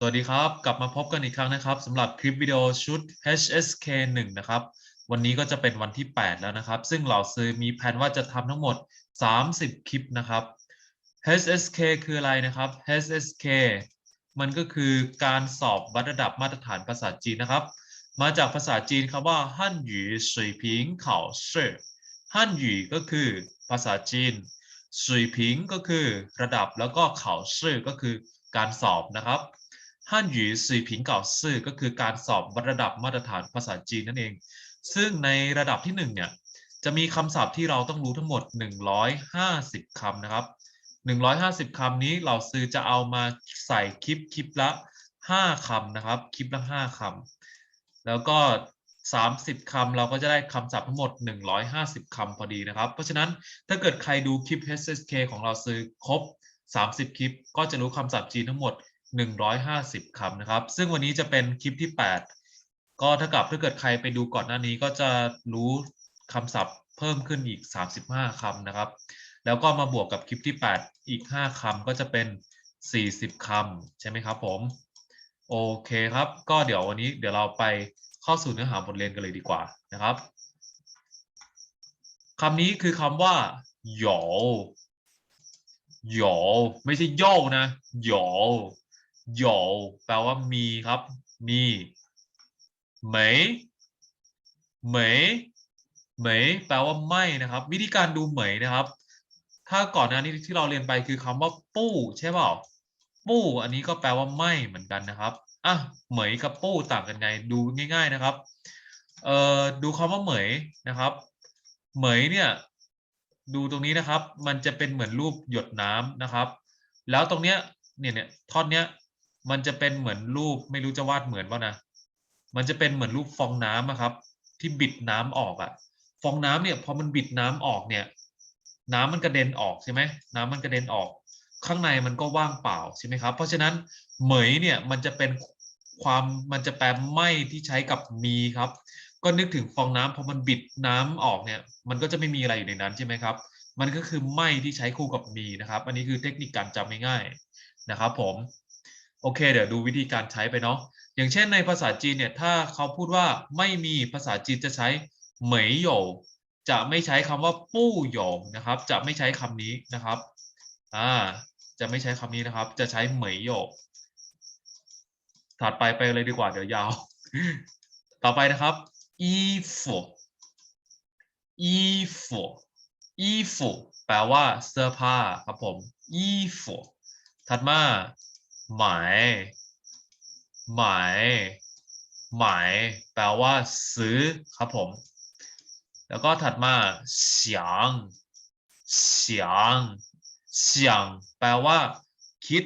สวัสดีครับ กลับมาพบกันอีกครั้งนะครับสำหรับคลิปวิดีโอชุด HSK 1 นะครับ วันนี้ก็จะเป็นวันที่ 8 แล้วนะครับ ซึ่งเหล่าซื้อมีแผนว่าจะทำทั้งหมด 30 คลิปนะครับ HSK คืออะไรนะครับ HSK มันก็คือการสอบวัดระดับมาตรฐานภาษาจีนนะครับ มาจากภาษาจีนคำว่าฮั่นหยูสุยพิงเขาเช่ฮั่นหยูก็คือภาษาจีนสุยพิงก็คือระดับแล้วก็เขาเช่ก็คือการสอบนะครับ ฮั่นหยูสีผิงเก่าซื่อก็คือการสอบวัดระดับมาตรฐานภาษาจีนนั่นเอง ซึ่งในระดับที่1เนี่ยจะมีคำศัพท์ที่เราต้องรู้ทั้งหมด 150คำนะครับ 150คำนี้เราซื้อจะเอามาใส่คลิปคลิปละ 5คำนะครับ คลิปละ 5คำแล้วก็ 30คำเราก็จะได้คำศัพท์ทั้งหมด 150คำพอดีนะครับ เพราะฉะนั้นถ้าเกิดใครดูคลิป HSK ของเราซื้อครบ 30 คลิป ก็จะรู้คำศัพท์จีนทั้งหมด 150คำนะครับ ซึ่งวันนี้จะเป็นคลิปที่ 8 ก็ถ้ากับถ้าเกิดใครไปดูก่อนหน้านี้ก็จะรู้คำศัพท์เพิ่มขึ้นอีก 35คำนะครับ แล้วก็มาบวกกับคลิปที่ 8 อีก 5คำก็จะเป็น 40คำใช่ไหมครับผม โอเคครับ ก็เดี๋ยววันนี้เดี๋ยวเราไปเข้าสู่เนื้อหาบทเรียนกันเลยดีกว่านะครับคำนี้คือคำว่าหยอหยอไม่ใช่ย่อนะหยอ หยอแปลว่ามีครับ มีเหมยเหมยเหมยแปลว่าไม่นะครับ วิธีการดูเหมยนะครับ ถ้าก่อนหน้านี้ที่เราเรียนไปคือคำว่า ปู้ใช่เปล่าปู้อันนี้ก็แปลว่าไม่เหมือนกันนะครับอะเหมยกับปู้ต่างกันไงดูง่าย ๆนะครับเอ่อดูคำว่าเหมยนะครับ เหมยเนี่ยดูตรงนี้นะครับ มันจะเป็นเหมือนรูปหยดน้ำนะครับ แล้วตรงเนี้ยเนี่ยเนี่ยท่อนเนี้ย มันจะเป็นเหมือนรูปไม่รู้จะวาดเหมือนป่ะนะ มันจะเป็นเหมือนรูปฟองน้ำครับ ที่บิดน้ำออกอะฟองน้ำเนี่ยพอมันบิดน้ำออกเนี่ย น้ำมันกระเด็นออกใช่ไหมน้ำมันกระเด็นออก ข้างในมันก็ว่างเปล่าใช่ไหมครับ เพราะฉะนั้นเหมยเนี่ยมันจะเป็นความมันจะแปลไม่ที่ใช้กับมีครับ ก็นึกถึงฟองน้ำพอมันบิดน้ำออกเนี่ย มันก็จะไม่มีอะไรอยู่ในนั้นใช่ไหมครับ มันก็คือไม่ที่ใช้คู่กับมีนะครับ อันนี้คือเทคนิคการจำง่ายๆนะครับ ผม โอเค เดี๋ยวดูวิธีการใช้ไปเนาะอย่างเช่นในภาษาจีนเนี่ยถ้าเขาพูดว่าไม่มีภาษาจีนจะใช้เหมยหยงจะไม่ใช้คำว่าปู้หยงนะครับ จะไม่ใช้คำนี้นะครับอ่าจะไม่ใช้คำนี้นะครับ จะใช้เหมยหยกถัดไปไปเลยดีกว่าเดี๋ยวยาว ต่อไปนะครับอีฟูอีฟูอีฟูแปลว่าเสื้อผ้าครับผมอีฟูถัดมา หมายหมายหมายแปลว่าซื้อครับผม แล้วก็ถัดมา想想想แปลว่า คิด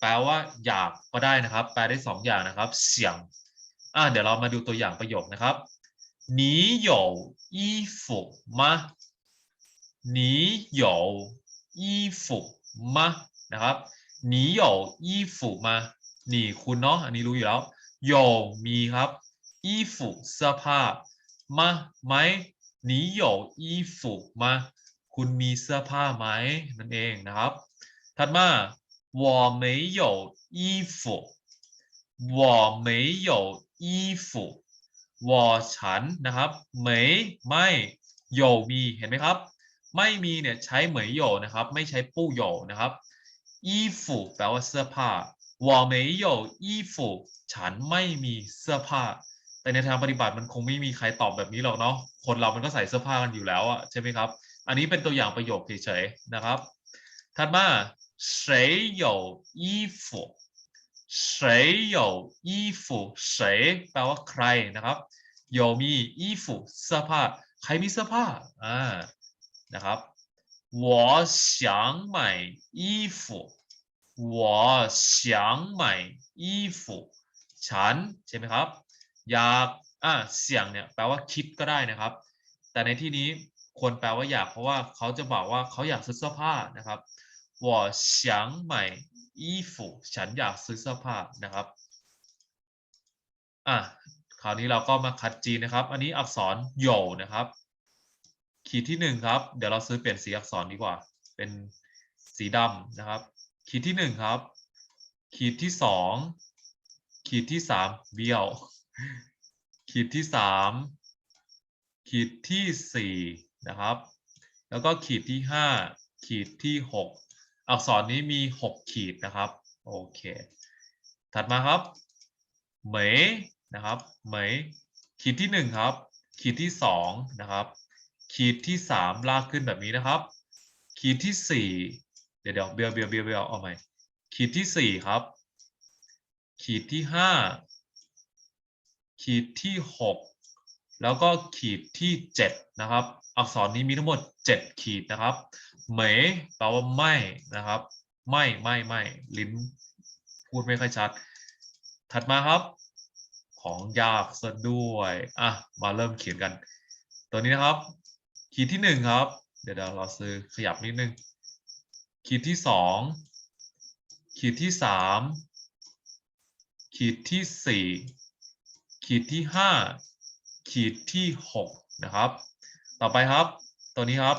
แปลว่า อยากก็ได้นะครับ แปลได้สองอย่างนะครับ想อ่ะเดี๋ยวเรามาดูตัวอย่างประโยคนะครับ你有衣服吗你有衣服吗นะครับ 你有衣服吗นี่คุณเนาะอันนี้รู้อยู่แล้ว有มีครับ衣服เสื้อผ้ามาไหม你有衣服吗คุณมีเสื้อผ้าไหมนั่นเองนะครับ ถัดมา我没有衣服我没有衣服我ฉันนะครับเหมยไม่โยมีเห็นไหมครับ ไม่มีเนี่ยใช้เหมยโยนะครับ ไม่ใช้ปู้โยนะครับ 衣服แปลว่าเสื้อผ้า我没有衣服ฉันไม่มีเสื้อผ้า แต่ในทางปฏิบัติมันคงไม่มีใครตอบแบบนี้หรอกเนาะคนเรามันก็ใส่เสื้อผ้ากันอยู่แล้วอะใช่ไหมครับ อันนี้เป็นตัวอย่างประโยคเฉยๆนะครับ ถัดมา谁有衣服谁有衣服谁แปลว่าใครนะครับโยมี衣服เสื้อผ้า ใครมีเสื้อผ้าอ่านะครับ 我想买衣服我想买衣服ฉันใช่ไหมครับ อยากอ่าเสียงเนี่ยแปลว่าคิดก็ได้นะครับ แต่ในที่นี้ควรแปลว่าอยากเพราะว่าเขาจะบอกว่าเขาอยากซื้อเสื้อผ้านะครับ我想买衣服ฉันอยากซื้อเสื้อผ้านะครับ อ่ะ คราวนี้เราก็มาคัดจีนนะครับ อันนี้อักษรโยนะครับ ขีดที่หนึ่งครับ เดี๋ยวเราซื้อเปลี่ยนสีอักษรดีกว่า เป็นสีดำนะครับ ขีดที่หนึ่งครับ ขีดที่สองขีดที่สามเบี้ยว ขีดที่สามขีดที่สี่นะครับ แล้วก็ขีดที่ห้าขีดที่หกอักษรนี้มีหกขีดนะครับ โอเค ถัดมาครับ เหมยนะครับ เหมยขีดที่หนึ่งครับ ขีดที่สองนะครับ ขีดที่สามลากขึ้นแบบนี้นะครับ ขีดที่สี่เดี๋ยวเดี๋ยวเบียวเบียวเบียวเบียวเอาใหม่ขีดที่สี่ครับ ขีดที่ห้าขีดที่หกแล้วก็ขีดที่เจ็ดนะครับ อักษรนี้มีทั้งหมดเจ็ดขีดนะครับเหมยแปลว่าไม่นะครับ ไม่ไม่ไม่ลิ้นพูดไม่ค่อยชัด ถัดมาครับ ของยากซะด้วยอะมาเริ่มเขียนกัน ตัวนี้นะครับ ขีดที่หนึ่งครับ เดี๋ยวเราซื้อขยับนิดนึง ขีดที่สองขีดที่สามขีดที่สี่ขีดที่ห้าขีดที่หกนะครับ ต่อไปครับ ตัวนี้ครับ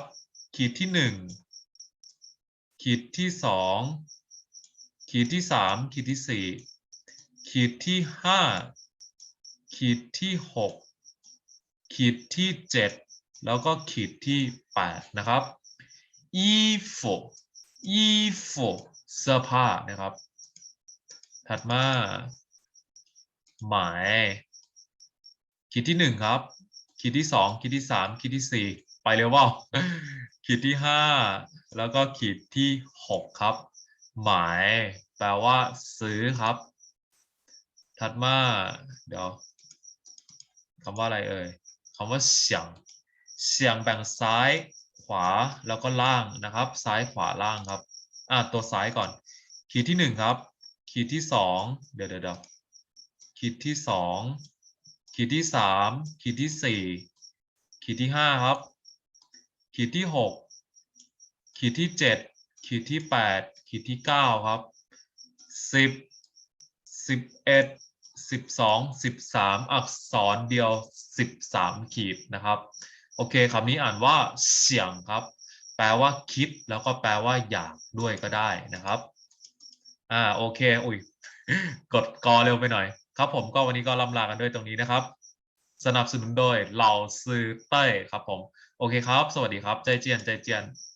ขีดที่หนึ่งขีดที่สองขีดที่สามขีดที่สี่ขีดที่ห้าขีดที่หกขีดที่เจ็ด แล้วก็ขีดที่ 8 นะครับอีโฟอีโฟเสื้อผ้านะครับ ถัดมาหมายขีดที่ 1 ครับขีดที่ 2ขีดที่ 3ขีดที่ 4 ไปเร็วว่าขีดที่ 5 แล้วก็ขีดที่ 6 ครับ หมายแปลว่าซื้อครับ ถัดมาเดี๋ยวคำว่าอะไรเอ่ยคำว่าเสียง เสียงแบ่งซ้ายขวาแล้วก็ล่างนะครับ ซ้ายขวาล่างครับอะตัวซ้ายก่อน ขีดที่หนึ่งครับ ขีดที่สองเดี๋ยวเดี๋ยวเดี๋ยวขีดที่สองขีดที่สามขีดที่สี่ขีดที่ห้าครับ ขีดที่หกขีดที่เจ็ดขีดที่แปดขีดที่เก้าครับสิบสิบเอ็ดสิบสองสิบสามอักษรเดียวสิบสามขีดนะครับ โอเคคำนี้อ่านว่าเสียงครับ แปลว่าคิดแล้วก็แปลว่าอยากด้วยก็ได้นะครับอ่าโอเคอุ้ยกดกอเร็วไปหน่อย ครับผมก็วันนี้ก็ลำลากันด้วยตรงนี้นะครับ สนับสนุนโดยเหล่าซื้อเต้ยครับผม โอเคครับ สวัสดีครับ ใจเจียนใจเจียน